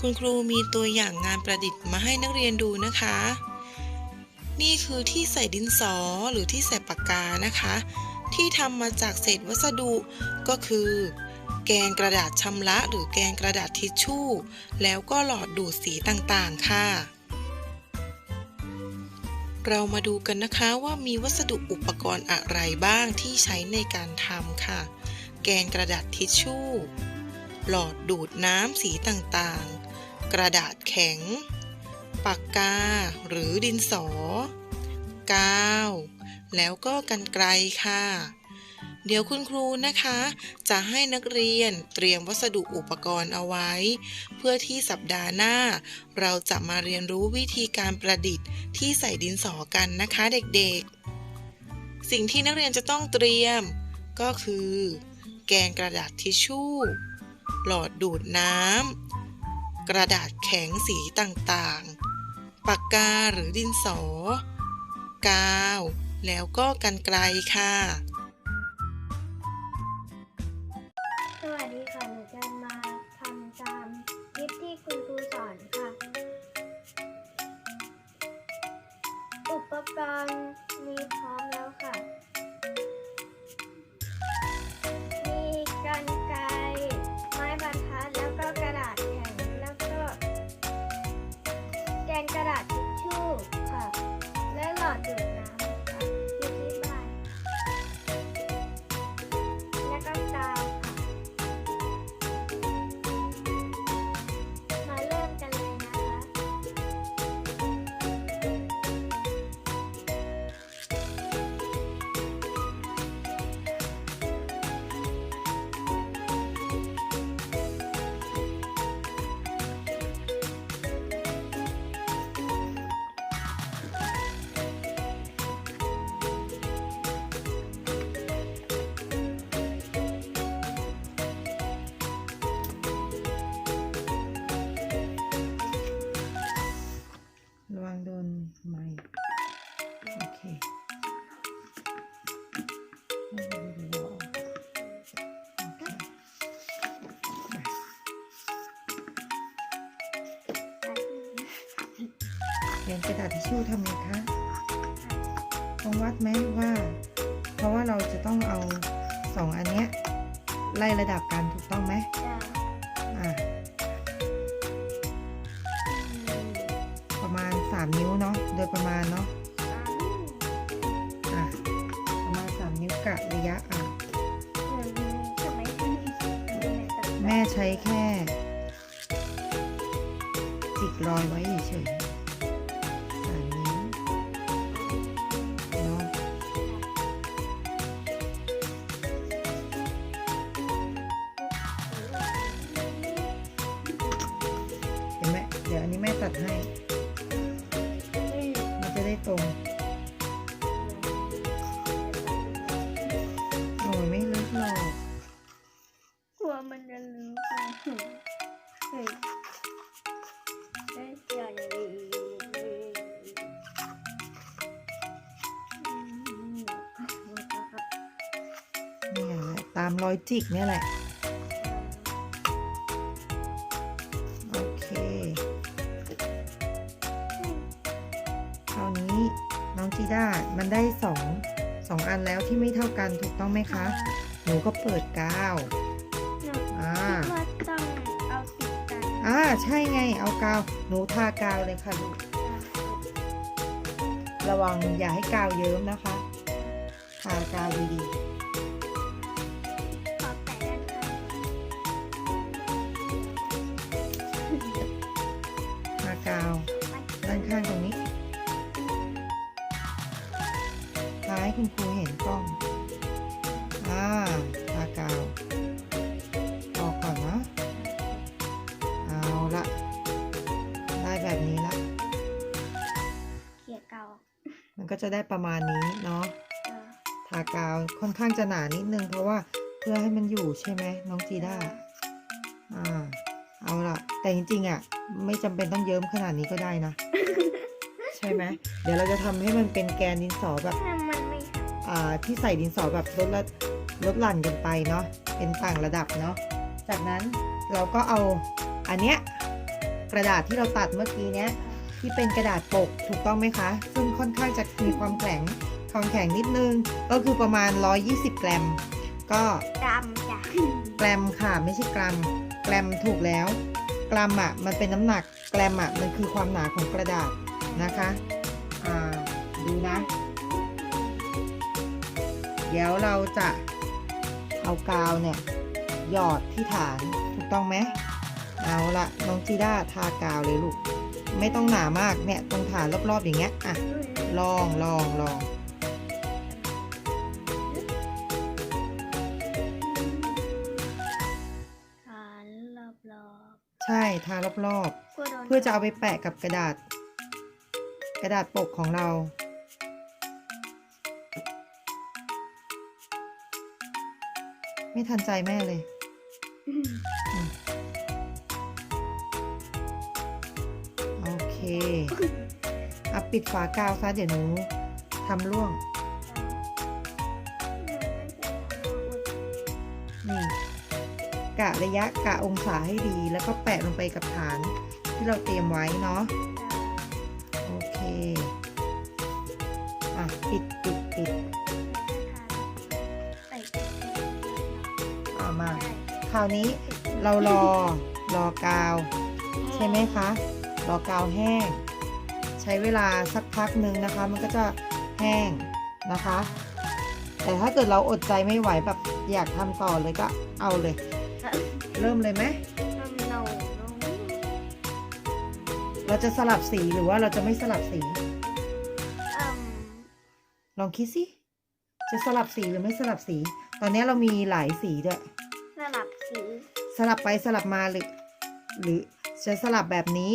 คุณครูมีตัวอย่างงานประดิษฐ์มาให้นักเรียนดูนะคะ นี่คือที่ใส่ดินสอหรือที่ใส่ปากกานะคะ ที่ทำมาจากเศษวัสดุก็คือ แกนกระดาษชำระหรือแกนกระดาษทิชชู่ แล้วก็หลอดดูดสีต่างๆค่ะ เรามาดูกันนะคะว่ามีวัสดุอุปกรณ์อะไรบ้างที่ใช้ในการทำค่ะ แกนกระดาษทิชชู่หลอดดูดน้ำสีต่างๆ กระดาษแข็ง ปากกาหรือดินสอกาวแล้วก็กันไกลค่ะ เดี๋ยวคุณครูนะคะ จะให้นักเรียนเตรียมวัสดุอุปกรณ์เอาไว้ เพื่อที่สัปดาห์หน้า เราจะมาเรียนรู้วิธีการประดิษฐ์ที่ใส่ดินสอกันนะคะเด็กๆ สิ่งที่นักเรียนจะต้องเตรียม ก็คือ แกนกระดาษทิชชู่ หลอดดูดน้ำ กระดาษแข็งสีต่างๆ ปากกาหรือดินสอ กาว แล้วก็กันไกลค่ะ สวัสดีค่ะ หนูจะมาทำตามคลิปที่คุณครูสอนค่ะ อุปกรณ์มีพร้อมแล้วค่ะ เรียนกระดาษทิชชู่ทำไงคะต้องวัดไหมว่า เพราะว่าเราจะต้องเอาสองอันเนี้ยไล่ระดับกันถูกต้องไหมจะอะประมาณ 3 นิ้วเนาะโดยประมาณเนาะอะประมาณ 3 นิ้วกะระยะอะทำไมที่นี่แม่ใช้แค่จิกรอยไว้เฉย จิกเนี่ยแหละ โอเคคราวนี้น้องจีด้ามันได้สองสองอันแล้วที่ไม่เท่ากันถูกต้องไหมคะ หนูก็เปิดกาวหนูอ่าคิดว่าต้องเอาติดกันอ่าใช่ไงเอากาว หนูทากาวเลยค่ะลูกระวังอย่าให้กาวเยิ้มนะคะทากาวดีข มันก็จะได้ประมาณนี้เนาะเออทากาวค่อนข้างจะหนานิดนึง เพราะว่าเพื่อให้มันอยู่ใช่ไหมน้องจีด้าอ่าเอาละแต่จริงๆอะไม่จำเป็นต้องเยิ้มขนาดนี้ก็ได้นะ ใช่ไหมเดี๋ยวเราจะทำให้มันเป็นแกนดินสอแบบถ้ามันไม่หักอ่าที่ใส่ดินสอแบบลดละลดหลั่นกันไปเนาะเป็นต่างระดับเนาะจากนั้นเราก็เอาอันเนี้ยกระดาษที่เราตัดเมื่อกี้เนี้ย ที่เป็นกระดาษปกถูกต้องไหมคะ ซึ่งค่อนข้างจะมีความแข็งความแข็งนิดนึง ก็คือประมาณ 120กรัมก็ดำจ้ะกรัมค่ะไม่ใช่กรัมกรัมถูกแล้ว กรัมอะมันเป็นน้ำหนักกรัมอะมันคือความหนาของกระดาษนะคะอ่าดูนะ เดี๋ยวเราจะเอากาวเนี่ยหยอดที่ฐานถูกต้องไหมเอาละน้องจีด้าทากาวเลยลูก ไม่ต้องหนามากเนี่ยตรงฐานรอบๆอย่างเงี้ยอะลองลองลองฐานรอบรอบใช่ทารอบๆกลัวโดนๆเพื่อจะเอาไปแปะกับกระดาษ กระดาษปกของเราไม่ทันใจแม่เลย เอะปิดฝากาวซะเดี๋ยวหนูทำร่วง นี่กะระยะกะองศาให้ดี แล้วก็แปะลงไปกับฐานที่เราเตรียมไว้เนาะ โอเค อะ ปิดปิดปิดเอามา คราวนี้เรารอรอกาว ใช่ไหมคะ รอกาวแห้ง ใช้เวลาสักพักหนึ่งนะคะ มันก็จะแห้งนะคะ แต่ถ้าเกิดเราอดใจไม่ไหวแบบอยากทำต่อเลยก็เอาเลย เริ่มเลยไหมเราจะสลับสีหรือว่าเราจะไม่สลับสีลองคิดสิ จะสลับสีหรือไม่สลับสี ตอนนี้เรามีหลายสีด้วย สลับสี สลับไปสลับมาหรือ หรือจะสลับแบบนี้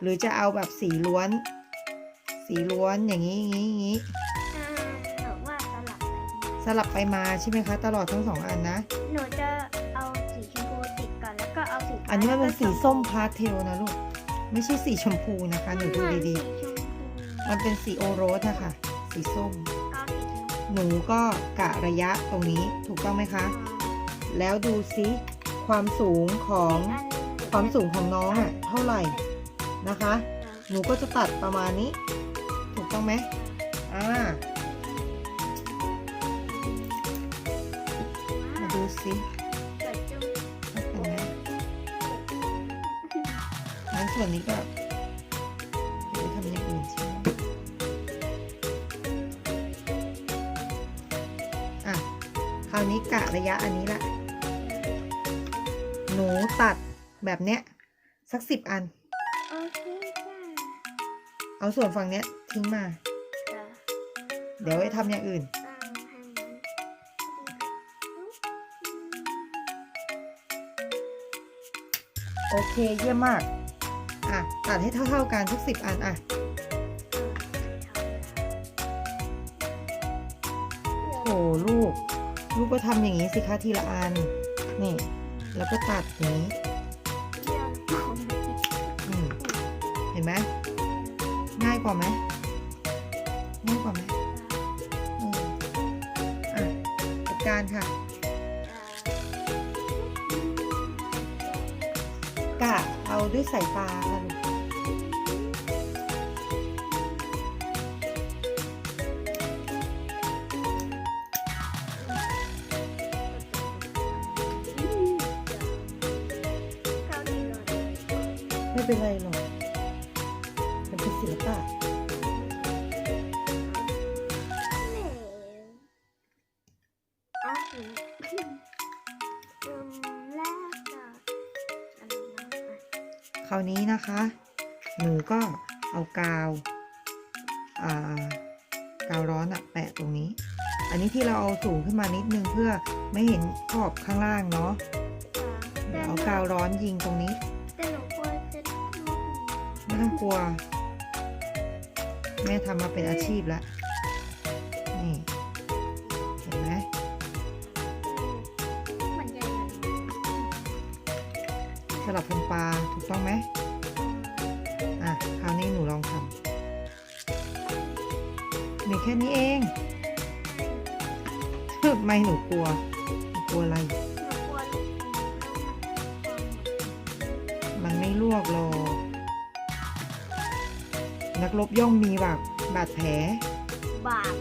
หรือจะเอาแบบสีล้วน สีล้วนอย่างนี้อย่างนี้อย่างนี้อ่าหนูว่าสลับไปสลับไปมาใช่ไหมคะ ตลอดทั้งสองอันนะ หนูจะเอาสีชมพูติดก่อนแล้วก็เอาสีฟ้าอันนี้มันเป็นแล้วก็สีส้มพาสเทลนะลูก ไม่ใช่สีชมพูนะคะ หนูดูดีเหมือนสีชมพูๆมันเป็นสีโอโรสอะค่ะ สีส้มเอาสีชมพูหนูก็กะระยะตรงนี้ถูกต้องไหมคะ แล้วดูซิความสูงของอันหนึ่งความสูงของน้องอะเท่าไหร่ นะคะ หนูก็จะตัดประมาณนี้ ถูกต้องไหมอ่ามาดูซิเกิดจุ๊บเห็นไหมงั้นส่วนนี้ก็เดี๋ยวไปทำอย่างอื่นใช่ไหมอะ คราวนี้กะระยะอันนี้ละ หนูตัดแบบเนี้ย สักสิบอันโอเคจ้า เอาส่วนฝั่งเนี้ยทิ้งมาจ้าเดี๋ยวไว้ทำอย่างอื่นตั้งให้มันโอเคเยี่ยมมาก อะ ตัดให้เท่า ๆกันทุกสิบอัน อะโหลูก ลูกก็ทำอย่างนี้สิคะทีละอัน นี่ แล้วก็ตัดอย่างนี้ ว่าไหมง่ายกว่าไหมอืออะจัดการค่ะ กะเอาด้วยสายตาค่ะ งเพื่อไม่เห็นขอบข้างล่างเนาะเดี๋ยวเอากาวร้อนยิงตรงนี้ แต่หนูกลัวจะไม่ต้องกลัว แม่ทำมาเป็นอาชีพแล้วนี่เห็นไหมมันใหญ่สลับเป็นปลาถูกต้องไหมอะคราวนี้หนูลองทำมีแค่นี้เองทำไมหนูกลัวหนูกลัวอะไรหนูกลัวลูกมันไม่ร่วงวกหรอกนักรบย่อมมีบาดบาดแผล บาป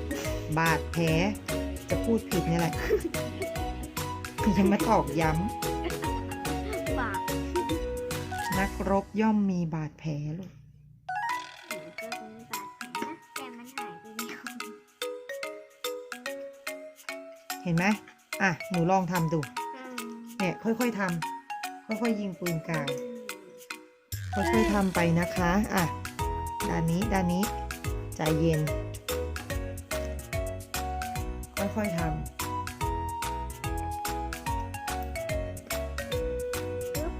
บาดแผลจะพูดผิดนี่แหละ ยังมาตอกย้บาปำนักรบย่อมมีบาดแผลลูก ห็นไหมอะ หนูลองทำดูอืมเนี่ย ค่อยๆทำค่อยๆยิงปืนกาวค่อยๆทำไปนะคะ อะ ด้านนี้ด้านนี้ ใจเย็น ค่อยๆทปึ๊บ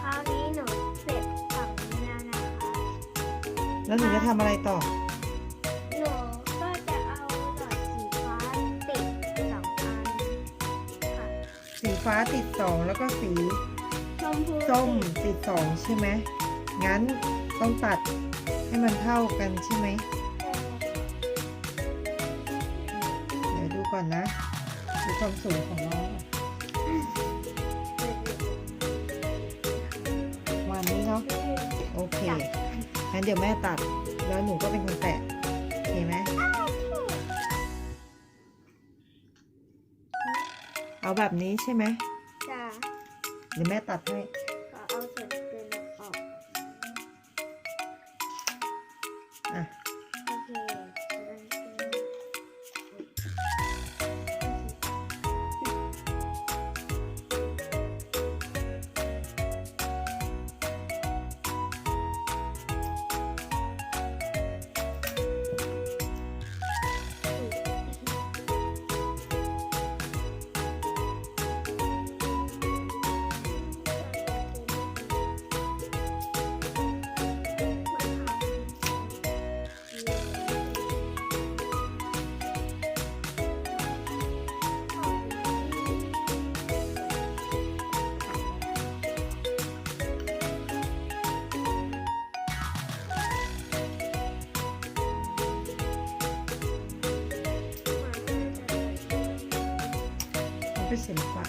คราวนี้หนูเสร็จฝั่งนี้แล้วนะคะำแล้วหนูจะทำอะไรต่อ ติดสองแล้วก็สีชมพูส้มติดสองใช่ไหมงั้นต้องตัดให้มันเท่ากันใช่ไหมเดี๋ยวดูก่อนนะดูความสูงของน้องวันนี้เนาะโอเคงั้นเดี๋ยวแม่ตัดแล้วหนูก็เป็นคนแตะโอเคไหมเอาแบบนี้ใช่ไหม เดี๋ยวแม่ตัดให้ 100%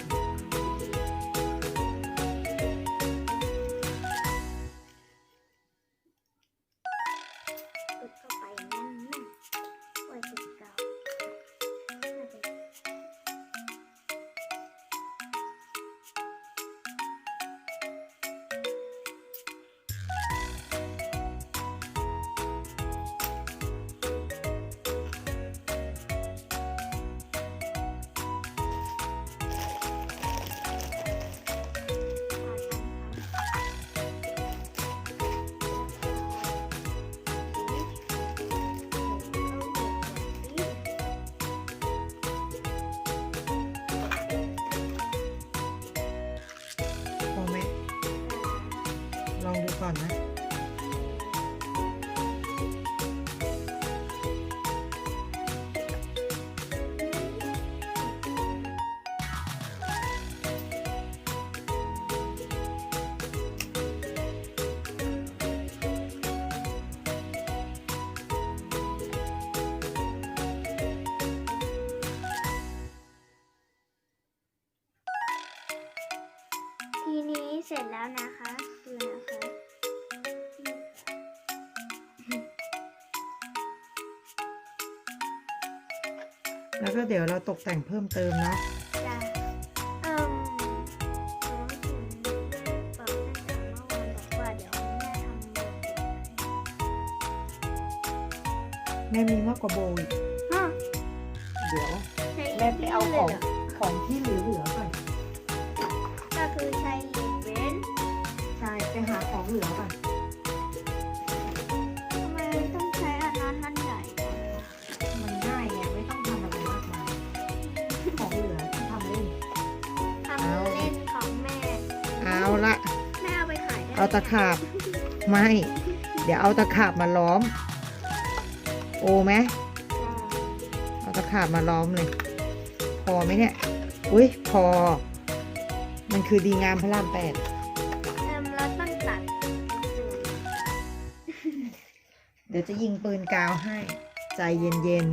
ก่อนนะทีนี้เสร็จแล้วนะคะดูนะคะ ดี๋ยวเราตกแต่งเพิ่มเติมเนาะจะเอิ่มน้องถึงบอกตั้งแต่เมื่อวานบอกว่าเดี๋ยวแม่ทำโบอีกแม่มีมากกว่าโบอีกฮะเดี๋ยวใช้แม่ไปเอาของลยหรของที่เหลือๆก่อนก็คือใช้เหล็กเว้นใช่ไปหาของเหลือก่อน เอาตะขาบ ไม่ เดี๋ยวเอาตะขาบมาล้อม โอไหมเอาตะขาบมาล้อมเลย พอไหมเนี่ย อุ้ยพอ มันคือดีงามพระรามแปดเอิ่มเราต้องตัด เดี๋ยวจะยิงปืนกาวให้ ใจเย็น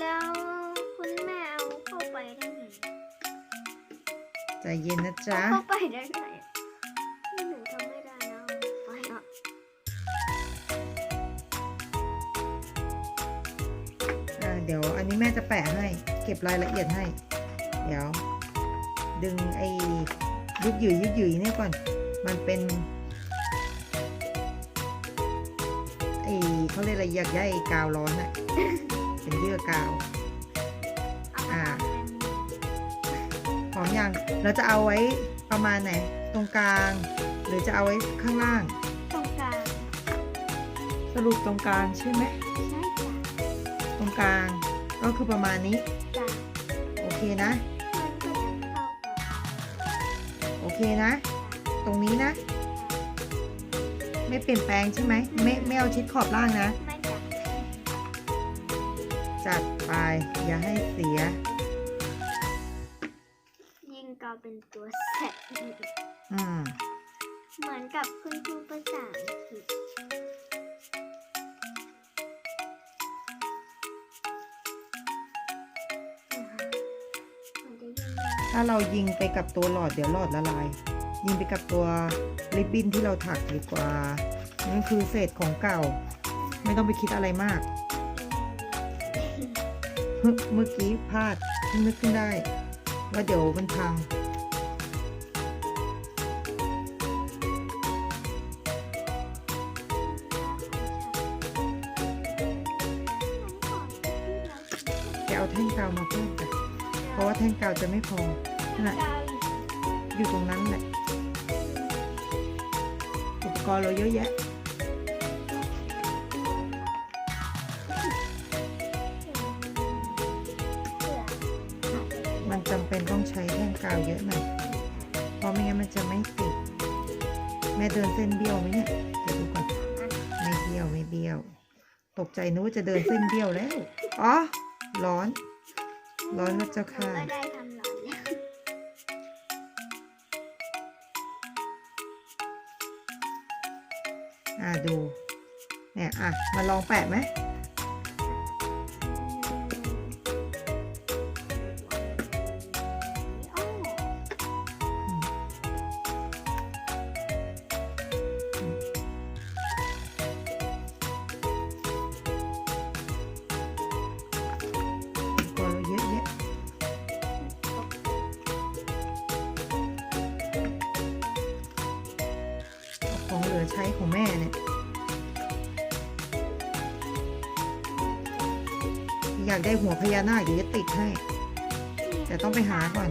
แล้วคุณแม่เอาเข้าไปได้ไงๆใจเย็นนะจ๊ะ เข้าไปได้ไง ดี๋ยวอันนี้แม่จะแปะให้ เก็บรายละเอียดให้ เดี๋ยว ดึงไอ้ยึกหยืยยึกหยืยเนี่ยก่อน มันเป็นไอ้เขาเรียกอะไรอยากได้กาวร้อนอะเป็นเยื่อกาวเอามาอ่าทำเป็นพร้อมยังเราจะเอาไว้ประมาณไหน ตรงกลาง หรือจะเอาไว้ข้างล่าง ตรงกลาง สรุปตรงกลางใช่ไหมใช่จ้ะตรง กลาง ก็คือประมาณนี้ จ้ะโอเคนะมันก็จะเข้ากันโอเคนะ ตรงนี้นะ ไม่เปลี่ยนแปลงใช่ไหมไม่ไม่เอาชิดขอบล่างนะ ไม่จ้ะจัดไป อย่าให้เสีย ยิงกาวเป็นตัวแสบอืม เหมือนกับคุณครูภาษาอังกฤษ ถ้าเรายิงไปกับตัวหลอดเดี๋ยวหลอดละลาย ยิงไปกับตัวริบบิ้นที่เราถักดีกว่านั่นคือเศษของเก่า ไม่ต้องไปคิดอะไรมาก เมื่อกี้พลาดนึกขึ้นได้ ว่าเดี๋ยวมันพัง ราะว่าแท่งกาวจะไม่พอน่ะอยู่ตรงนั้นแหละอุปกรณ์เราเยอะแยะมันจำเป็นต้องใช้แท่งกาวเยอะหน่อย เพราะไม่งั้นมันจะไม่ติด แม่เดินเส้นเบี้ยวไหมเนี่ยเดี๋ยวดูก่อน ไม่เบี้ยวไม่เบี้ยว ตกใจนึกว่าจะเดินเส้นเบี้ยวแล้ว อ๋อ ร้อน ร้อนนะเจ้าค่ะ ก็ได้ทำร้อนแล้วอ่าดู เนี่ย อะ มาลองแปะไหม อใช้ของแม่เนี่ย อยากได้หัวพญานาคเดี๋ยวจะติดให้ แต่ต้องไปหาก่อน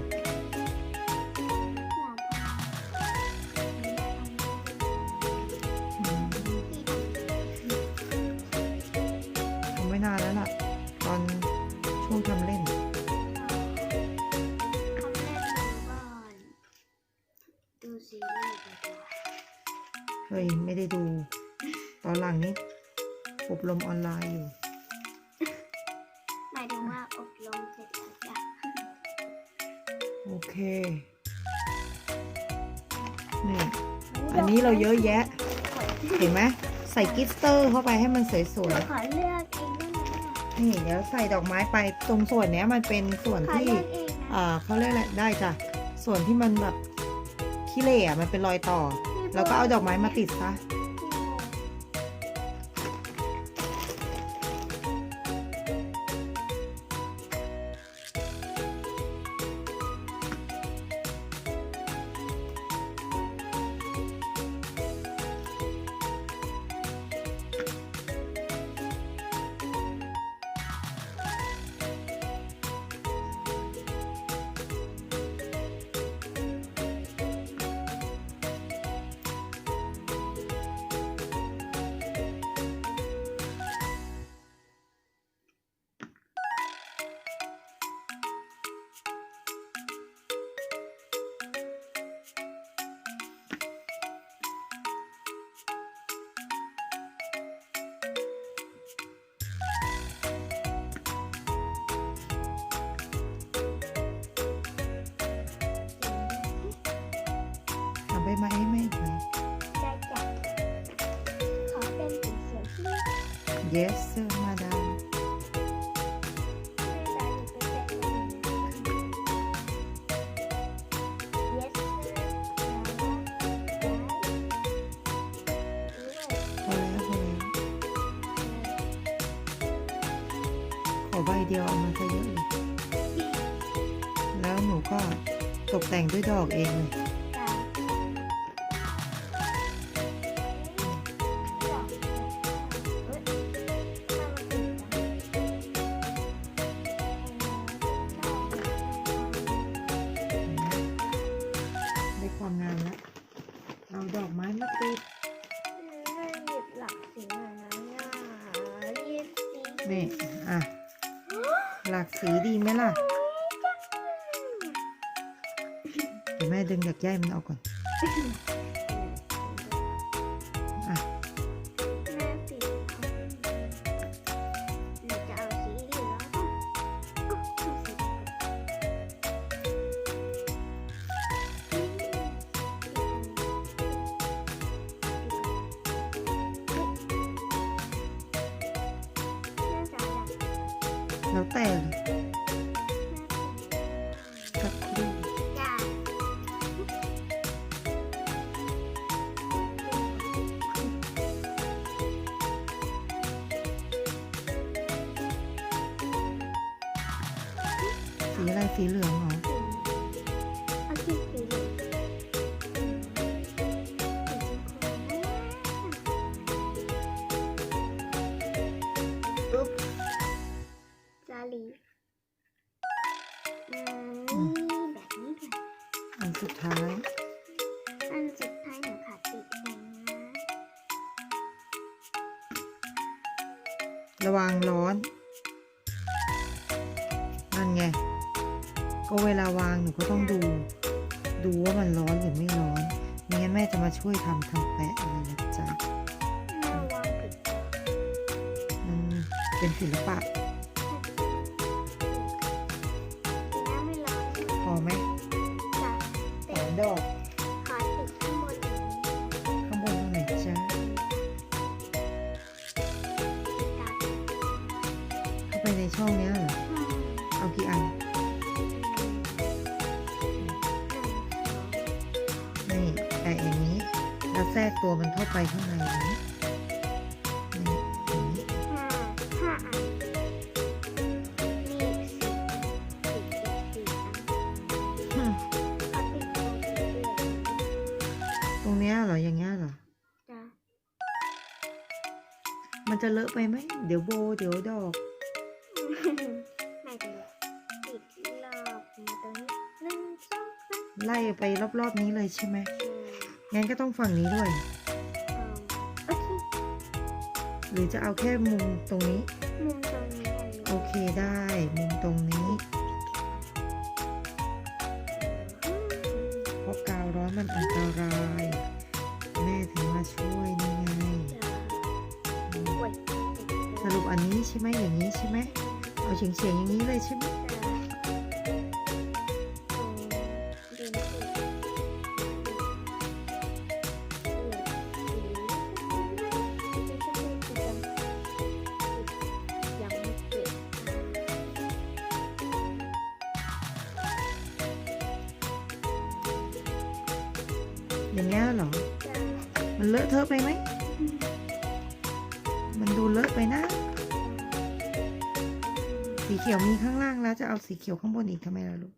ไม่ได้ดู ตอนหลังนี้ อบรมออนไลน์อยู่ หมายถึงว่าอบรมเสร็จแล้วจ้ะโอเค นี่ อันนี้เราเยอะแยะ เห็นไหมใส่กลิตเตอร์เข้าไปให้มันสวยขอเลือกเองได้ไหมอะๆนี่เดี๋ยวใส่ดอกไม้ไปตรงส่วนเนี้ยมันเป็นส่วนขอที่ เลือกเองนะอ่าเขาเรียกอะไรได้จ้ะ ส่วนที่มันแบบขี้เหร่อะมันเป็นรอยต่อ แล้วก็เอาดอกไม้มาติดซะ เอาใบไม้ให้แม่อีกไหม ได้จ้ะขอเป็นสีเขียวที่ yes sir madam แม่ตาอยู่ใกล้ๆกันเลยนะ Yes sir พอแล้วพอแล้วขอใบใบเดียวเอามาซะเยอะเลย แล้วหนูก็ตกแต่งด้วยดอกเองเลย เดี๋ยวแม่ดึงจากใยมันออกก่อน สุดท้าย อันสุดท้ายหนูขาดติดเองนะระวังร้อน นั่นไง ก็เวลาวางหนูก็ต้องดู ดูว่ามันร้อนหรือไม่ร้อนไม่งั้นแม่จะมาช่วยทำทำแปะอะไรนะจ๊ะแม่วางผิดตัวมันเป็นศิลปะ ในช่องเนี้ยเหรอ เอากี่อัน นี่แปะอย่างนี้ แล้วแทรกตัวมันเข้าไปข้างในนี้นี่ห้าอันตรงนี้เนี้ยเหรอ อย่างเงี้ยเหรอ มันจะเลอะไปไหม เดี๋ยวโบ เดี๋ยวดอก ไล่ไปรอบๆนี้เลยใช่ไหมสี่งั้นก็ต้องฝั่งนี้ด้วยอืมโอเคหรือจะเอาแค่มุมตรงนี้ มุมตรงนี้อันนี้ โอเคได้ มุมตรงนี้ เพราะกาวร้อนมันอันตราย แม่ถึงมาช่วยนี่ไงจะป่วยติดสรุปอันนี้ใช่ไหมอย่างนี้ใช่ไหม เอาเฉียงเฉียงๆอย่างนี้เลยใช่ไหม สีเขียวข้างบนอีกทำไมล่ะลูก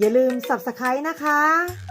อย่าลืม Subscribe นะคะ